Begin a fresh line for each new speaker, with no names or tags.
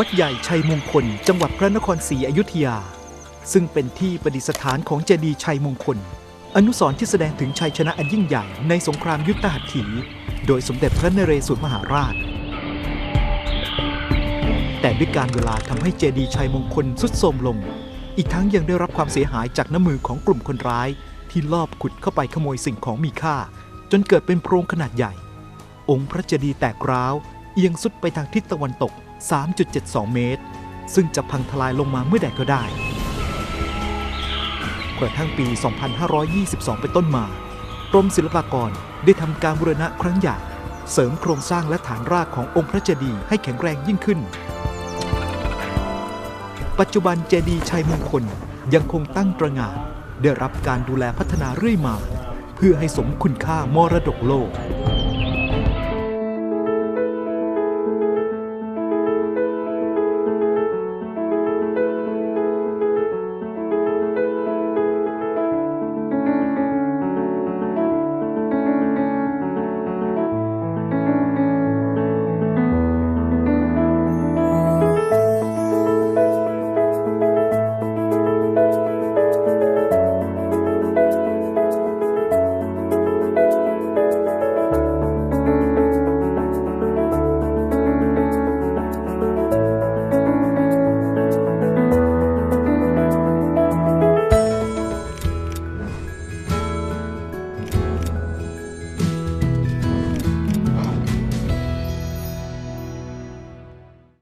วัดใหญ่ชัยมงคล จังหวัดพระนครศรีอยุธยา ซึ่งเป็นที่ประดิษฐานของเจดีย์ชัยมงคล อนุสรณ์ที่แสดงถึงชัยชนะอันยิ่งใหญ่ในสงครามยุทธหัตถี โดยสมเด็จพระนเรศวรมหาราช แต่ด้วยการเวลาทำให้เจดีย์ชัยมงคลสุดโทรมลง อีกทั้งยังได้รับความเสียหายจากน้ำมือของกลุ่มคนร้าย ที่ลอบขุดเข้าไปขโมยสิ่งของมีค่า จนเกิดเป็นโพรงขนาดใหญ่ องค์พระเจดีย์แตกร้าวเอียงสุดไปทางทิศตะวันตก 3.72 เมตร ซึ่งจะพังทลายลงมาเมื่อใดก็ได้ กระทั่งปี 2522 เป็นต้นมากรมศิลปากรได้ทำการบูรณะครั้งใหญ่เสริมโครงสร้างและฐานรากขององค์พระเจดีย์ให้แข็งแรงยิ่งขึ้น ปัจจุบันเจดีย์ชัยมงคลยังคงตั้งตระหง่านได้รับการดูแลพัฒนาเรื่อยมา เพื่อให้สมคุณค่ามรดกโลก